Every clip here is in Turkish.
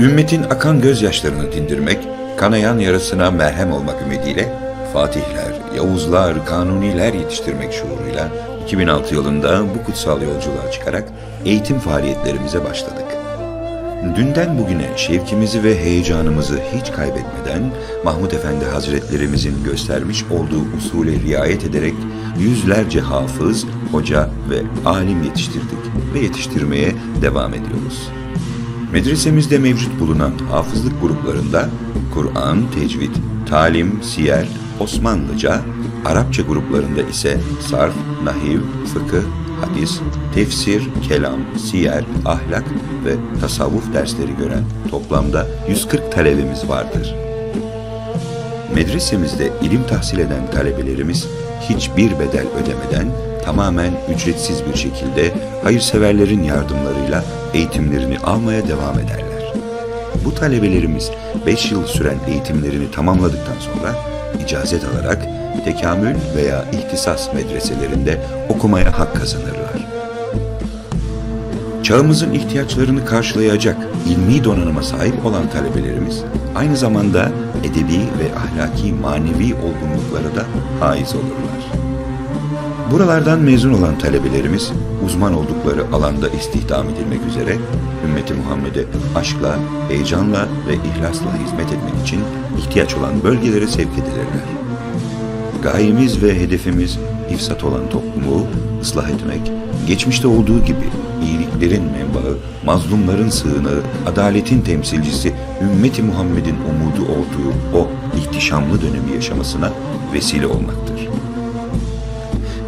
Ümmetin akan gözyaşlarını dindirmek, kanayan yarasına merhem olmak ümidiyle Fatihler, Yavuzlar, Kanuniler yetiştirmek şuuruyla 2006 yılında bu kutsal yolculuğa çıkarak eğitim faaliyetlerimize başladık. Dünden bugüne şevkimizi ve heyecanımızı hiç kaybetmeden Mahmud Efendi Hazretlerimizin göstermiş olduğu usule riayet ederek yüzlerce hafız, hoca ve alim yetiştirdik ve yetiştirmeye devam ediyoruz. Medresemizde mevcut bulunan hafızlık gruplarında Kur'an, tecvid, talim, siyer, Osmanlıca, Arapça gruplarında ise sarf, nahiv, fıkıh, hadis, tefsir, kelam, siyer, ahlak ve tasavvuf dersleri gören toplamda 140 talebemiz vardır. Medresemizde ilim tahsil eden talebelerimiz hiçbir bedel ödemeden tamamen ücretsiz bir şekilde hayırseverlerin yardımlarıyla eğitimlerini almaya devam ederler. Bu talebelerimiz 5 yıl süren eğitimlerini tamamladıktan sonra icazet alarak tekamül veya ihtisas medreselerinde okumaya hak kazanırlar. Çağımızın ihtiyaçlarını karşılayacak ilmi donanıma sahip olan talebelerimiz aynı zamanda edebi ve ahlaki manevi olgunluklara da haiz olurlar. Buralardan mezun olan talebelerimiz uzman oldukları alanda istihdam edilmek üzere ümmeti Muhammed'e aşkla, heyecanla ve ihlasla hizmet etmek için ihtiyaç olan bölgelere sevk edilirler. Gayemiz ve hedefimiz ifsat olan toplumu ıslah etmek, geçmişte olduğu gibi iyiliklerin menbaı, mazlumların sığınağı, adaletin temsilcisi, ümmeti Muhammed'in umudu olduğu o ihtişamlı dönemi yaşamasına vesile olmaktır.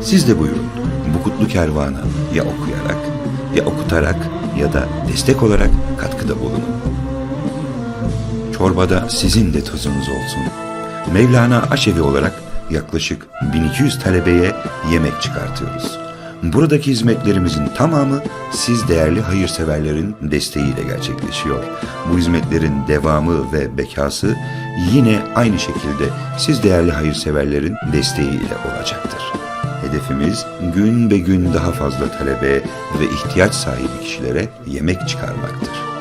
Siz de buyurun bu kutlu kervana ya okuyarak, ya okutarak ya da destek olarak katkıda bulunun. Çorbada sizin de tuzunuz olsun. Mevlana Aşevi olarak yaklaşık 1200 talebeye yemek çıkartıyoruz. Buradaki hizmetlerimizin tamamı siz değerli hayırseverlerin desteğiyle gerçekleşiyor. Bu hizmetlerin devamı ve bekası yine aynı şekilde siz değerli hayırseverlerin desteğiyle olacaktır. Hedefimiz gün be gün daha fazla talebe ve ihtiyaç sahibi kişilere yemek çıkarmaktır.